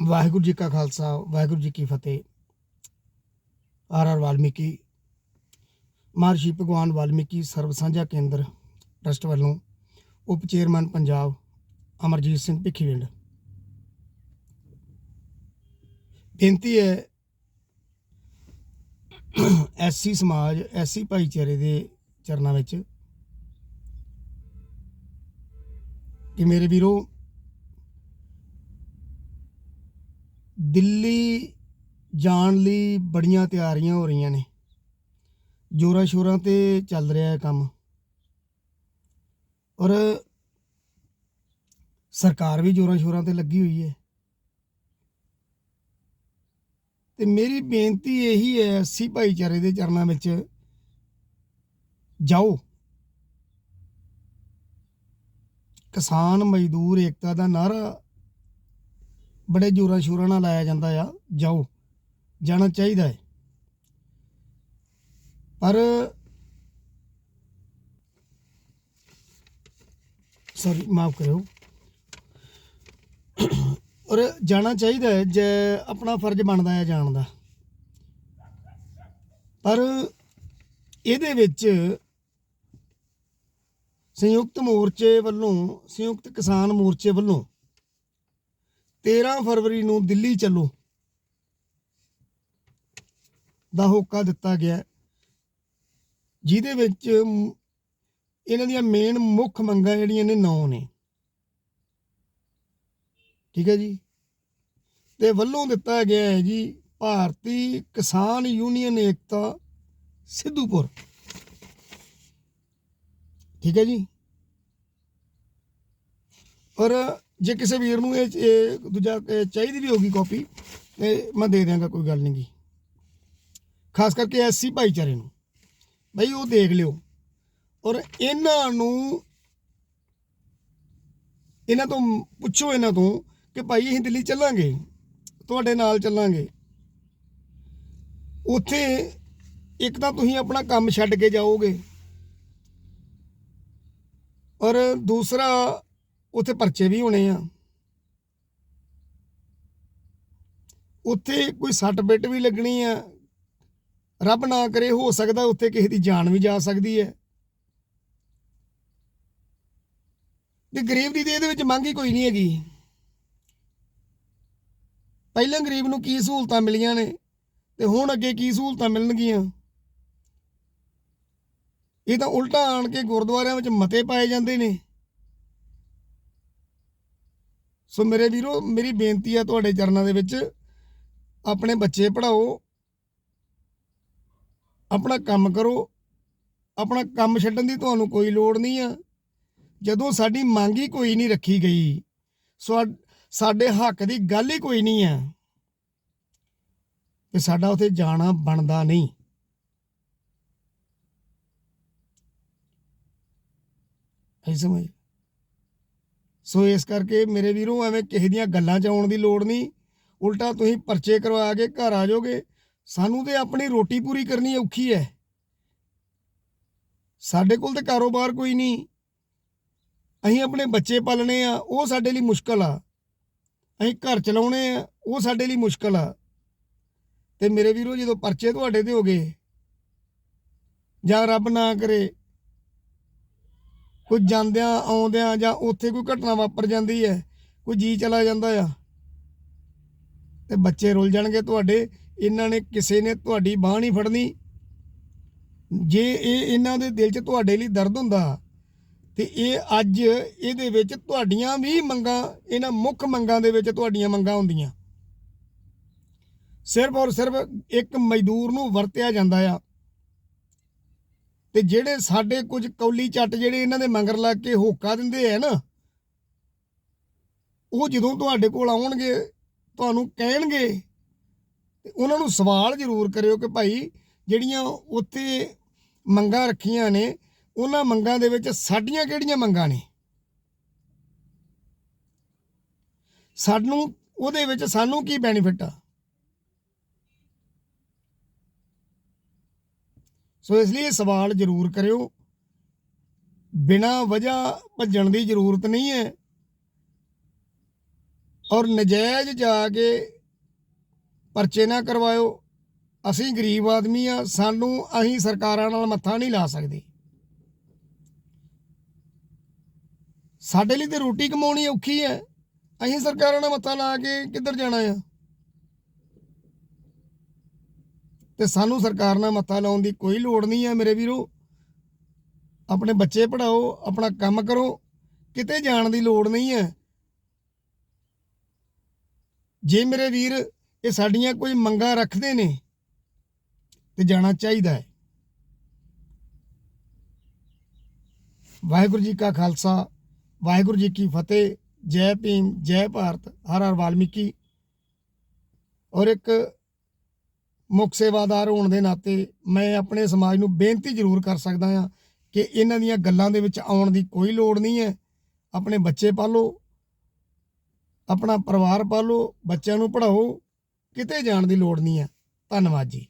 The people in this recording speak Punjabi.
ਵਾਹਿਗੁਰੂ ਜੀ ਕਾ ਖਾਲਸਾ, ਵਾਹਿਗੁਰੂ ਜੀ ਕੀ ਫਤਿਹ। ਆਰ ਆਰ ਵਾਲਮੀਕੀ ਮਹਰਸ਼ੀ ਭਗਵਾਨ ਵਾਲਮੀਕੀ ਸਰਬ ਸਾਂਝਾ ਕੇਂਦਰ ਟਰਸਟ ਵੱਲੋਂ ਉਪ ਚੇਅਰਮੈਨ ਪੰਜਾਬ ਅਮਰਜੀਤ ਸਿੰਘ ਭਿੱਖੀਵਿੰਡ। ਬੇਨਤੀ ਹੈ ਐਸੀ ਸਮਾਜ ਐਸੀ ਭਾਈਚਾਰੇ ਦੇ ਚਰਨਾਂ ਵਿੱਚ ਕਿ ਮੇਰੇ ਵੀਰੋ ਦਿੱਲੀ ਜਾਣ ਲਈ ਬੜੀਆਂ ਤਿਆਰੀਆਂ ਹੋ ਰਹੀਆਂ ਨੇ। ਜੋਰਾਂ ਸ਼ੋਰਾਂ ਤੇ ਚੱਲ ਰਿਹਾ ਹੈ ਕੰਮ। ਔਰ ਸਰਕਾਰ ਵੀ ਜੋਰਾਂ ਸ਼ੋਰਾਂ ਤੇ ਲੱਗੀ ਹੋਈ ਹੈ। ਤੇ ਮੇਰੀ ਬੇਨਤੀ ਇਹੀ ਹੈ, ਅਸੀਂ ਭਾਈਚਾਰੇ ਦੇ ਚਰਨਾਂ ਵਿੱਚ ਜਾਓ। ਕਿਸਾਨ ਮਜ਼ਦੂਰ ਏਕਤਾ ਦਾ ਨਾਰਾ ਬੜੇ ਜੋਰਾਂ ਸ਼ੋਰਾਂ ਨਾਲ ਲਾਇਆ ਜਾਂਦਾ ਆ, ਜਾਓ, ਜਾਣਾ ਚਾਹੀਦਾ ਹੈ। ਪਰ ਸੌਰੀ ਮਾਫ ਕਰਿਓ। ਔਰ ਜਾਣਾ ਚਾਹੀਦਾ ਹੈ, ਜੇ ਆਪਣਾ ਫਰਜ਼ ਬਣਦਾ ਹੈ ਜਾਣ ਦਾ। ਪਰ ਇਹਦੇ ਵਿੱਚ ਸੰਯੁਕਤ ਮੋਰਚੇ ਵੱਲੋਂ, ਸੰਯੁਕਤ ਕਿਸਾਨ ਮੋਰਚੇ ਵੱਲੋਂ 13 ਫਰਵਰੀ ਨੂੰ ਦਿੱਲੀ ਚੱਲੋ। ਦਾ ਹੋਕਾ ਦਿੱਤਾ ਗਿਆ ਜਿਹਦੇ ਵਿੱਚ ਇਹਨਾਂ ਦੀਆਂ ਮੇਨ ਮੁੱਖ ਮੰਗਾਂ ਜਿਹੜੀਆਂ ਨੇ ਨੌ ਨੇ। ਠੀਕ ਹੈ ਜੀ? ਤੇ ਵੱਲੋਂ ਦਿੱਤਾ ਗਿਆ ਹੈ ਜੀ, ਭਾਰਤੀ ਕਿਸਾਨ ਯੂਨੀਅਨ ਏਕਤਾ ਸਿੱਧੂਪੁਰ। ਠੀਕ ਹੈ ਜੀ? ਔਰ ਜੇ ਕਿਸੇ ਵੀਰ ਨੂੰ ਇਹ ਇਹ ਦੂਜਾ, ਇਹ ਚਾਹੀਦੀ ਵੀ ਹੋਗੀ ਕਾਪੀ ਤੇ ਮੈਂ ਦੇ ਦਿਆਂਗਾ, ਕੋਈ ਗੱਲ ਨਹੀਂ ਗੀ। ਖਾਸ ਕਰਕੇ ਐਸਸੀ ਭਾਈਚਾਰੇ ਨੂੰ। ਬਈ ਉਹ ਦੇਖ ਲਿਓ। ਔਰ ਇਹਨਾਂ ਨੂੰ, ਇਹਨਾਂ ਤੋਂ ਪੁੱਛੋ ਇਹਨਾਂ ਤੋਂ ਕਿ ਭਾਈ ਅਸੀਂ ਦਿੱਲੀ ਚੱਲਾਂਗੇ, ਤੁਹਾਡੇ ਨਾਲ ਚੱਲਾਂਗੇ। ਉੱਥੇ ਇੱਕ ਤਾਂ ਤੁਸੀਂ ਆਪਣਾ ਕੰਮ ਛੱਡ ਕੇ ਜਾਓਗੇ। ਔਰ ਦੂਸਰਾ ਉੱਥੇ ਪਰਚੇ ਵੀ ਹੋਣੇ ਆ। ਉੱਥੇ ਕੋਈ ਸੱਟ ਬਿੱਟ ਵੀ ਲੱਗਣੀ ਆ। ਰੱਬ ਨਾ ਕਰੇ ਹੋ ਸਕਦਾ ਉੱਥੇ ਕਿਸੇ ਦੀ ਜਾਨ ਵੀ ਜਾ ਸਕਦੀ ਹੈ। ਤੇ ਗਰੀਬ ਦੀ ਤੇ ਇਹਦੇ ਵਿੱਚ ਮੰਗ ਹੀ ਕੋਈ ਨਹੀਂ ਹੈਗੀ। ਪਹਿਲਾਂ ਗਰੀਬ ਨੂੰ ਕੀ ਸਹੂਲਤਾਂ ਮਿਲੀਆਂ ਨੇ ਤੇ ਹੁਣ ਅੱਗੇ ਕੀ ਸਹੂਲਤਾਂ ਮਿਲਣਗੀਆਂ? ਇਹ ਤਾਂ ਉਲਟਾ ਆਣ ਕੇ ਗੁਰਦੁਆਰਿਆਂ ਵਿੱਚ ਮਤੇ ਪਾਏ ਜਾਂਦੇ ਨੇ। ਸੋ ਮੇਰੇ ਵੀਰੋ, ਮੇਰੀ ਬੇਨਤੀ ਆ ਤੁਹਾਡੇ ਚਰਨਾਂ ਦੇ ਵਿੱਚ, ਆਪਣੇ ਬੱਚੇ ਪੜਾਓ ਆਪਣਾ ਕੰਮ ਕਰੋ, ਆਪਣਾ ਕੰਮ ਛੱਡਣ ਦੀ ਤੁਹਾਨੂੰ ਕੋਈ ਲੋੜ ਨਹੀਂ ਆ। ਜਦੋਂ ਸਾਡੀ ਮੰਗ ਹੀ ਕੋਈ ਨਹੀਂ ਰੱਖੀ ਗਈ ਸੋ ਸਾਡੇ ਹੱਕ ਦੀ ਗੱਲ ਹੀ ਕੋਈ ਨਹੀਂ ਆ, ਤੇ ਸਾਡਾ ਉਥੇ ਜਾਣਾ ਬਣਦਾ ਨਹੀਂ। ਐ ਸਮਝ? ਸੋ ਇਸ ਕਰਕੇ ਮੇਰੇ ਵੀਰੋ, ਐਵੇਂ ਕਿਸੇ ਦੀਆਂ ਗੱਲਾਂ 'ਚ ਆਉਣ ਦੀ ਲੋੜ ਨਹੀਂ। ਉਲਟਾ ਤੁਸੀਂ ਪਰਚੇ ਕਰਵਾ ਕੇ ਘਰ ਆ ਜਾਓਗੇ। ਸਾਨੂੰ ਤੇ ਆਪਣੀ ਰੋਟੀ ਪੂਰੀ ਕਰਨੀ ਔਖੀ ਹੈ ਸਾਡੇ ਕੋਲ ਤੇ ਕਾਰੋਬਾਰ ਕੋਈ ਨਹੀਂ। ਅਸੀਂ ਆਪਣੇ ਬੱਚੇ ਪਾਲਣੇ ਆ, ਉਹ ਸਾਡੇ ਲਈ ਮੁਸ਼ਕਲ ਆ। ਅਸੀਂ ਘਰ ਚਲਾਉਣੇ ਆ, ਉਹ ਸਾਡੇ ਲਈ ਮੁਸ਼ਕਲ ਆ। ਤੇ ਮੇਰੇ ਵੀਰੋ, ਜਦੋਂ ਪਰਚੇ ਤੁਹਾਡੇ ਤੇ ਹੋ ਗਏ, ਜਾਂ ਰੱਬ ਨਾ ਕਰੇ ਕੋਈ ਜਾਂਦਿਆਂ ਆਉਂਦਿਆਂ ਜਾਂ ਉੱਥੇ ਕੋਈ ਘਟਨਾ ਵਾਪਰ ਜਾਂਦੀ ਹੈ, ਕੋਈ ਜੀ ਚਲਾ ਜਾਂਦਾ ਆ, ਤੇ ਬੱਚੇ ਰੁੱਲ ਜਾਣਗੇ ਤੁਹਾਡੇ, ਇਹਨਾਂ ਨੇ ਕਿਸੇ ਨੇ ਤੁਹਾਡੀ ਬਾਹ ਨਹੀਂ ਫੜਨੀ। ਜੇ ਇਹ ਇਹਨਾਂ ਦੇ ਦਿਲ 'ਚ ਤੁਹਾਡੇ ਲਈ ਦਰਦ ਹੁੰਦਾ ਤੇ ਇਹ ਅੱਜ ਇਹਦੇ ਵਿੱਚ ਤੁਹਾਡੀਆਂ ਵੀ ਮੰਗਾਂ, ਇਹਨਾਂ ਮੁੱਖ ਮੰਗਾਂ ਦੇ ਵਿੱਚ ਤੁਹਾਡੀਆਂ ਮੰਗਾਂ ਹੁੰਦੀਆਂ। ਸਿਰਫ ਔਰ ਸਿਰਫ ਇੱਕ ਮਜ਼ਦੂਰ ਨੂੰ ਵਰਤਿਆ ਜਾਂਦਾ ਆ। ਤੇ ਜਿਹੜੇ ਸਾਡੇ ਕੁਝ ਕੌਲੀ ਚੱਟ ਜਿਹੜੇ ਇਹਨਾਂ ਦੇ ਮੰਗਰ ਲੱਗ ਕੇ ਹੋਕਾ ਦਿੰਦੇ ਆ ਨਾ, ਉਹ ਜਦੋਂ ਤੁਹਾਡੇ ਕੋਲ ਆਉਣਗੇ, ਤੁਹਾਨੂੰ ਕਹਿਣਗੇ, ਤੇ ਉਹਨਾਂ ਨੂੰ ਸਵਾਲ ਜ਼ਰੂਰ ਕਰਿਓ ਕਿ ਭਾਈ ਜਿਹੜੀਆਂ ਉੱਥੇ ਮੰਗਾਂ ਰੱਖੀਆਂ ਨੇ, ਉਹਨਾਂ ਮੰਗਾਂ ਦੇ ਵਿੱਚ ਸਾਡੀਆਂ ਕਿਹੜੀਆਂ ਮੰਗਾਂ ਨੇ? ਸਾਨੂੰ, ਉਹਦੇ ਵਿੱਚ ਸਾਨੂੰ ਕੀ ਬੈਨੀਫਿਟ ਆ? ਸੋ ਇਸ ਲਈ ਸਵਾਲ ਜ਼ਰੂਰ ਕਰਿਓ। ਬਿਨਾਂ ਵਜ੍ਹਾ ਭੱਜਣ ਦੀ ਜ਼ਰੂਰਤ ਨਹੀਂ ਹੈ। ਔਰ ਨਜਾਇਜ਼ ਜਾ ਕੇ ਪਰਚੇ ਨਾ ਕਰਵਾਇਓ। ਅਸੀਂ ਗਰੀਬ ਆਦਮੀ ਆ, ਸਾਨੂੰ ਅਸੀਂ ਸਰਕਾਰਾਂ ਨਾਲ ਮੱਥਾ ਨਹੀਂ ਲਾ ਸਕਦੇ। ਸਾਡੇ ਲਈ ਤੇ ਰੋਟੀ ਕਮਾਉਣੀ ਔਖੀ ਹੈ। ਅਸੀਂ ਸਰਕਾਰਾਂ ਨਾਲ ਮੱਥਾ ਲਾ ਕੇ ਕਿੱਧਰ ਜਾਣਾ ਆ? ਤੇ ਸਾਨੂੰ ਸਰਕਾਰ ਨਾਲ ਮੱਥਾ ਲਾਉਣ ਦੀ ਕੋਈ ਲੋੜ ਨਹੀਂ ਹੈ ਮੇਰੇ ਵੀਰੋ। ਆਪਣੇ ਬੱਚੇ ਪੜਾਓ ਆਪਣਾ ਕੰਮ ਕਰੋ, ਕਿਤੇ ਜਾਣ ਦੀ ਲੋੜ ਨਹੀਂ ਹੈ। ਜੇ ਮੇਰੇ ਵੀਰ ਇਹ ਸਾਡੀਆਂ ਕੋਈ ਮੰਗਾਂ ਰੱਖਦੇ ਨੇ, ਤੇ ਜਾਣਾ ਚਾਹੀਦਾ ਹੈ। ਵਾਹਿਗੁਰੂ ਜੀ ਕਾ ਖਾਲਸਾ, ਵਾਹਿਗੁਰੂ ਜੀ ਕੀ ਫਤਿਹ, ਜੈ ਭੀਮ, ਜੈ ਭਾਰਤ, ਹਰ ਹਰ ਵਾਲਮੀਕੀ। ਔਰ ਇੱਕ ਮੁੱਖ ਸੇਵਾਦਾਰ ਹੋਣ ਦੇ ਨਾਤੇ ਮੈਂ ਆਪਣੇ ਸਮਾਜ ਨੂੰ ਬੇਨਤੀ ਜ਼ਰੂਰ ਕਰ ਸਕਦਾ ਹਾਂ ਕਿ ਇਹਨਾਂ ਦੀਆਂ ਗੱਲਾਂ ਦੇ ਵਿੱਚ ਆਉਣ ਦੀ ਕੋਈ ਲੋੜ ਨਹੀਂ ਹੈ। ਆਪਣੇ ਬੱਚੇ ਪਾਲੋ, ਆਪਣਾ ਪਰਿਵਾਰ ਪਾਲੋ, ਬੱਚਿਆਂ ਨੂੰ ਪੜ੍ਹਾਓ, ਕਿਤੇ ਜਾਣ ਦੀ ਲੋੜ ਨਹੀਂ ਹੈ। ਧੰਨਵਾਦ ਜੀ।